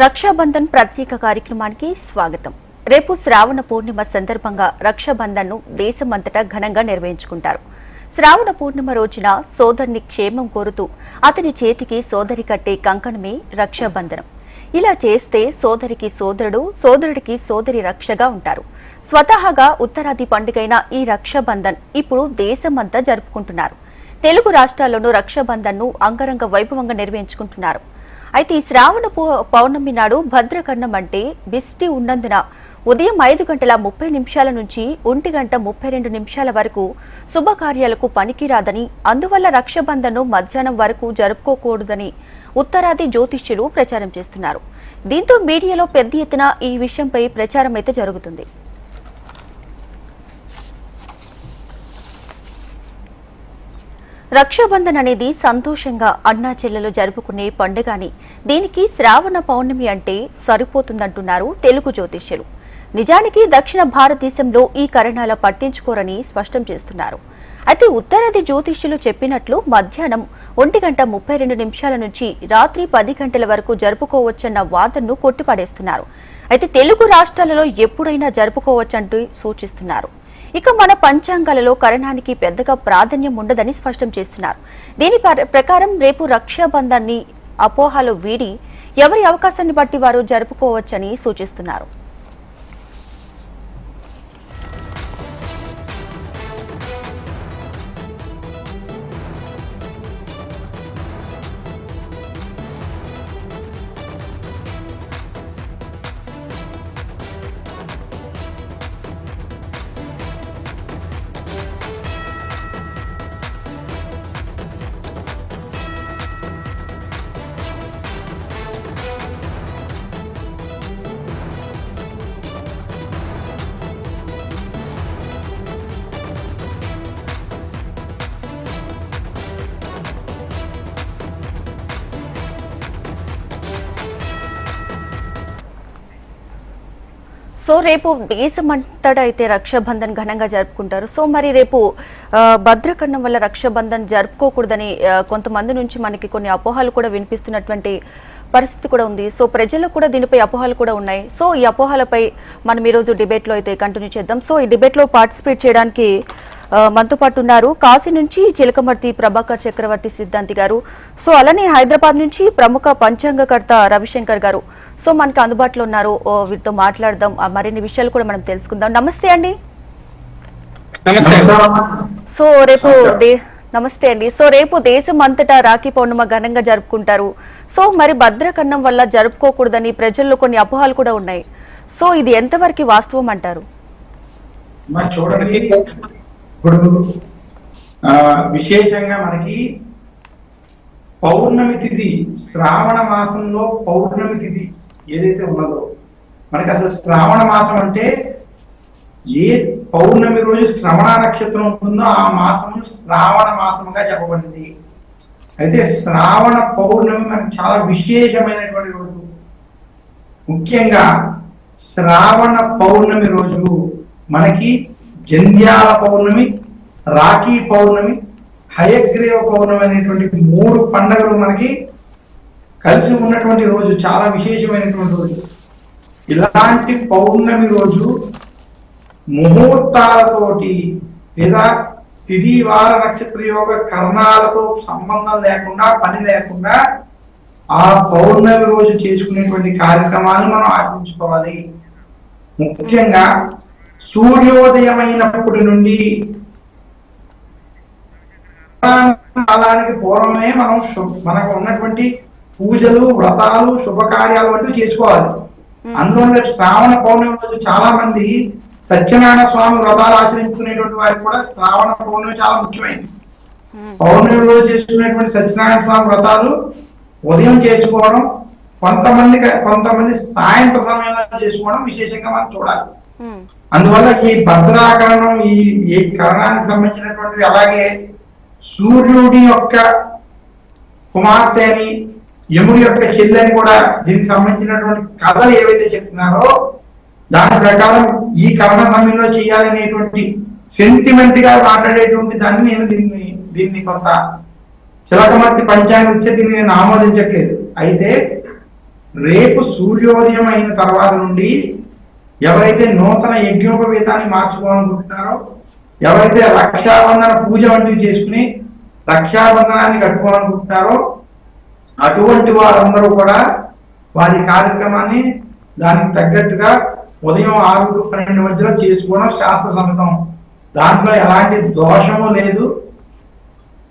రక్షాబంధన్ ప్రత్యేక కార్యక్రమానికి స్వాగతం. రేపు శ్రావణ పూర్ణిమ సందర్భంగా రక్షాబంధన్ను దేశమంతటా ఘనంగా నిర్వహించుకుంటారు. శ్రావణ పూర్ణిమ రోజున సోదరుని క్షేమం కోరుతూ అతని చేతికి సోదరి కట్టే కంకణమే రక్షాబంధనం. ఇలా చేస్తే సోదరికి సోదరుడు సోదరుడికి సోదరి రక్షగా ఉంటారు. స్వతహాగా ఉత్తరాది పండుగైన ఈ రక్షాబంధన్ ఇప్పుడు దేశమంతా జరుపుకుంటున్నారు. తెలుగు రాష్ట్రాల్లోనూ రక్షాబంధన్ను అంగరంగ వైభవంగా నిర్వహించుకుంటున్నారు. అయితే ఈ శ్రావణ పౌ- పౌర్ణమి నాడు భద్రకర్ణం అంటే బిస్టి ఉన్నందున ఉదయం ఐదు గంటల ముప్పై నిమిషాల నుంచి ఒంటి గంట ముప్పై రెండు నిమిషాల వరకు శుభకార్యాలకు పనికిరాదని అందువల్ల రక్షాబంధన్ను మధ్యాహ్నం వరకు జరుపుకోకూడదని ఉత్తరాది జ్యోతిష్యులు ప్రచారం చేస్తున్నారు. దీంతో మీడియాలో పెద్ద ఎత్తున ఈ విషయంపై ప్రచారం అయితే జరుగుతుంది. రక్షాబంధన్ అనేది సంతోషంగా అన్నా చెల్లెలు జరుపుకునే పండుగ అని దీనికి శ్రావణ పౌర్ణమి అంటే సరిపోతుందంటున్నారు తెలుగు జ్యోతిష్యులు. నిజానికి దక్షిణ భారతదేశంలో ఈ కరణాల పట్టించుకోరని స్పష్టం చేస్తున్నారు. అయితే ఉత్తరాది జ్యోతిష్యులు చెప్పినట్లు మధ్యాహ్నం ఒంటి గంట ముప్పై రెండు నిమిషాల నుంచి రాత్రి పది గంటల వరకు జరుపుకోవచ్చన్న వాదనను కొట్టిపడేస్తున్నారు. అయితే తెలుగు రాష్ట్రాలలో ఎప్పుడైనా జరుపుకోవచ్చంటూ సూచిస్తున్నారు. ఇక మన పంచాంగాలలో కరణానికి పెద్దగా ప్రాధాన్యం ఉండదని స్పష్టం చేస్తున్నారు. దీని ప్రకారం రేపు రక్షాబంధాన్ని అపోహలు వీడి ఎవరి అవకాశాన్ని బట్టి వారు జరుపుకోవచ్చని సూచిస్తున్నారు. సో రేపు దేశమంతటా అయితే రక్షాబంధన్ ఘనంగా జరుపుకుంటారు. సో మరి రేపు భద్రకరణం వల్ల రక్షాబంధన్ జరుపుకోకూడదని కొంతమంది నుంచి మనకి కొన్ని అపోహలు కూడా వినిపిస్తున్నటువంటి పరిస్థితి కూడా ఉంది. సో ప్రజల్లో కూడా దీనిపై అపోహలు కూడా ఉన్నాయి. సో ఈ అపోహలపై మనం ఈరోజు డిబేట్లో అయితే కంటిన్యూ చేద్దాం. సో ఈ డిబేట్లో పార్టిసిపేట్ చేయడానికి మనతో పాటు ఉన్నారు కాశీ నుంచి చిలకమర్తి ప్రభాకర్ చక్రవర్తి సిద్ధాంతి గారు. సో అలానే హైదరాబాద్ నుంచి ప్రముఖ పంచాంగకర్త రవిశంకర్ గారు. సో మనకు అందుబాటులో ఉన్నారు. ఓ, వీరితో మాట్లాడదాం. మరిన్ని విషయాలు కూడా మనం తెలుసుకుందాం. నమస్తే అండి. సో రేపు దే నమస్తే అండి. సో రేపు దేశం అంతటా రాఖీ పౌర్ణమ ఘనంగా జరుపుకుంటారు. సో మరి భద్రకన్నం వల్ల జరుపుకోకూడదని ప్రజల్లో కొన్ని అపోహలు కూడా ఉన్నాయి. సో ఇది ఎంతవరకు వాస్తవం అంటారు? చూడండి. ఇప్పుడు విశేషంగా మనకి పౌర్ణమి తిథి శ్రావణ మాసంలో పౌర్ణమి తిథి. ఏదైతే ఉన్నదో. మనకి అసలు శ్రావణ మాసం అంటే ఏ పౌర్ణమి రోజు శ్రవణ నక్షత్రం ఉంటుందో ఆ మాసము శ్రావణ మాసముగా చెప్పబడింది. అయితే శ్రావణ పౌర్ణమి మనకి చాలా విశేషమైనటువంటి రోజు. ముఖ్యంగా శ్రావణ పౌర్ణమి రోజు మనకి జంధ్యాల పౌర్ణమి రాఖీ పౌర్ణమి హయగ్రీవ పౌర్ణమి అనేటువంటి మూడు పండుగలు మనకి కలిసి ఉన్నటువంటి రోజు చాలా విశేషమైనటువంటి రోజు. ఇలాంటి పౌర్ణమి రోజు ముహూర్తాలతోటి లేదా తిదివార నక్షత్ర యోగ కర్ణాలతో సంబంధం లేకుండా పని లేకుండా ఆ పౌర్ణమి రోజు చేసుకునేటువంటి కార్యక్రమాలను మనం ఆచరించుకోవాలి. ముఖ్యంగా సూర్యోదయమైనప్పటి నుండి కాలానికి పూర్వమే మనం మనకు ఉన్నటువంటి పూజలు వ్రతాలు శుభకార్యాలు వంటివి చేసుకోవాలి. అందులో శ్రావణ పౌర్ణమి రోజు చాలా మంది సత్యనారాయణ స్వామి వ్రతాలు ఆచరించుకునేటువంటి వారికి కూడా శ్రావణ పౌర్ణమి చాలా ముఖ్యమైనది. పౌర్ణమి రోజు చేసుకునేటువంటి సత్యనారాయణ స్వామి వ్రతాలు ఉదయం చేసుకోవడం కొంతమంది కొంతమంది సాయంత్ర సమయంలో చేసుకోవడం విశేషంగా మనం చూడాలి. అందువల్ల ఈ భద్రాకరణం ఈ ఈ కరణానికి సంబంధించినటువంటి అలాగే సూర్యుడి యొక్క కుమార్తె అని యముడి యొక్క చెల్లెని కూడా దీనికి సంబంధించినటువంటి కథలు ఏవైతే చెప్తున్నారో దాని ప్రకారం ఈ కర్మ సమయంలో చేయాలనేటువంటి సెంటిమెంట్గా మాట్లాడేటువంటి దాన్ని నేను దీన్ని దీన్ని కొంత చిలకమర్తి పంచాంగం ఇచ్చే దీన్ని నేను ఆమోదించట్లేదు. అయితే రేపు సూర్యోదయం అయిన తర్వాత నుండి ఎవరైతే నూతన యజ్ఞోపవేతాన్ని మార్చుకోవాలనుకుంటున్నారో ఎవరైతే రక్షాబంధన పూజ వంటివి చేసుకుని రక్షాబంధనాన్ని కట్టుకోవాలనుకుంటున్నారో అటువంటి వారందరూ కూడా వారి కార్యక్రమాన్ని దానికి తగ్గట్టుగా ఉదయం ఆరు పన్నెండు మధ్యలో చేసుకోవడం శాస్త్ర సంతకం దాంట్లో ఎలాంటి దోషము లేదు.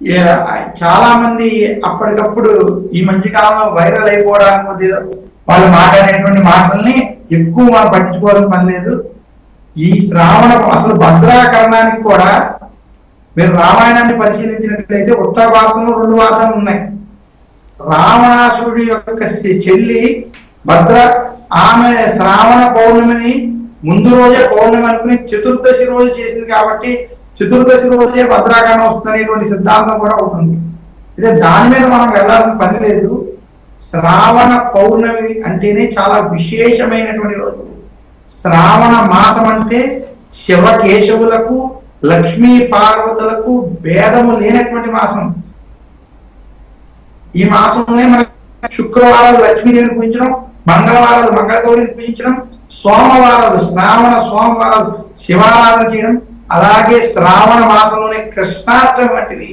చాలామంది చాలా మంది అప్పటికప్పుడు ఈ మధ్య కాలంలో వైరల్ అయిపోవడానికి వాళ్ళు మాట్లాడేటువంటి మాటల్ని ఎక్కువ మనం పట్టించుకోవాల్సిన పని లేదు. ఈ శ్రావణ అసలు భద్రాకరణానికి కూడా మీరు రామాయణాన్ని పరిశీలించినట్లయితే ఉత్తర భారతంలో రెండు వార్తలు ఉన్నాయి. రావణాసురుడి యొక్క చెల్లి భద్ర ఆమె శ్రావణ పౌర్ణమిని ముందు రోజే పౌర్ణమి అనుకుని చతుర్దశి రోజు చేసింది కాబట్టి చతుర్దశి రోజే భద్రాకరణ వస్తుందనేటువంటి సిద్ధాంతం కూడా ఉంటుంది అయితే దాని మీద మనం వెళ్ళాల్సిన పని లేదు. శ్రావణ పౌర్ణమి అంటేనే చాలా విశేషమైనటువంటి రోజు. శ్రావణ మాసం అంటే శివకేశవులకు లక్ష్మీ పార్వతులకు భేదము లేనటువంటి మాసం. ఈ మాసంలోనే మన శుక్రవారాలు లక్ష్మీదేవిని పూజించడం మంగళవారాలు మంగళగౌరిని పూజించడం సోమవారాలు శ్రావణ సోమవారాలు శివారాధన చేయడం అలాగే శ్రావణ మాసంలోనే కృష్ణాష్టమి వంటివి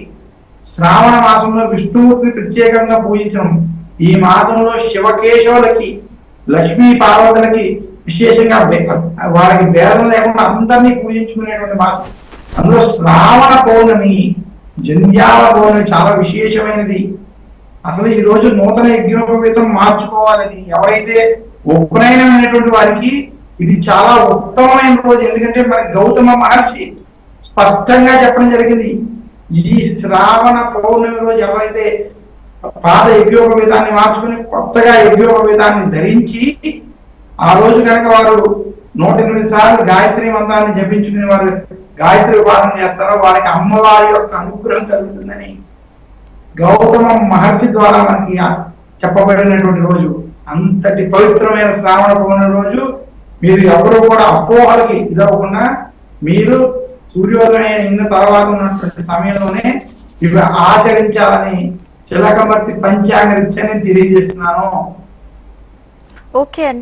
శ్రావణ మాసంలో విష్ణుమూర్తిని ప్రత్యేకంగా పూజించడం ఈ మాసంలో శివకేశవులకి లక్ష్మీ పార్వతులకి విశేషంగా వారికి భేదం లేకుండా అందరినీ పూజించుకునేటువంటి మాసం. అందులో శ్రావణ పౌర్ణమి జంధ్యాల పౌర్ణమి చాలా విశేషమైనది. అసలు ఈ రోజు నూతన యజ్ఞోపవేతం మార్చుకోవాలని ఎవరైతే ఉపనయనమైనటువంటి వారికి ఇది చాలా ఉత్తమమైన రోజు. ఎందుకంటే మన గౌతమ మహర్షి స్పష్టంగా చెప్పడం జరిగింది. ఈ శ్రావణ పౌర్ణమి రోజు ఎవరైతే పాత యజ్ఞోపవేతాన్ని మార్చుకుని కొత్తగా యజ్ఞోపవేతాన్ని ధరించి ఆ రోజు కనుక వారు నూట ఎనిమిది సార్లు గాయత్రి మంత్రాన్ని జపించుకునే వారు గాయత్రి ఉపాసన చేస్తారో వారికి అమ్మవారి యొక్క అనుగ్రహం కలుగుతుందని గౌతమ మహర్షి ద్వారా మనకి చెప్పబడినటువంటి రోజు. అంతటి పవిత్రమైన శ్రావణ పౌర్ణమి రోజు మీరు ఎవరు కూడా అపోహలకి ఇదవ్వకుండా మీరు సూర్యోదయం అయిన తర్వాత ఉన్నటువంటి సమయంలోనే ఇవి ఆచరించాలని చిలకమర్తి పంచాంగ రీత్యా నేను తెలియజేస్తున్నాను. ఓకే అండి.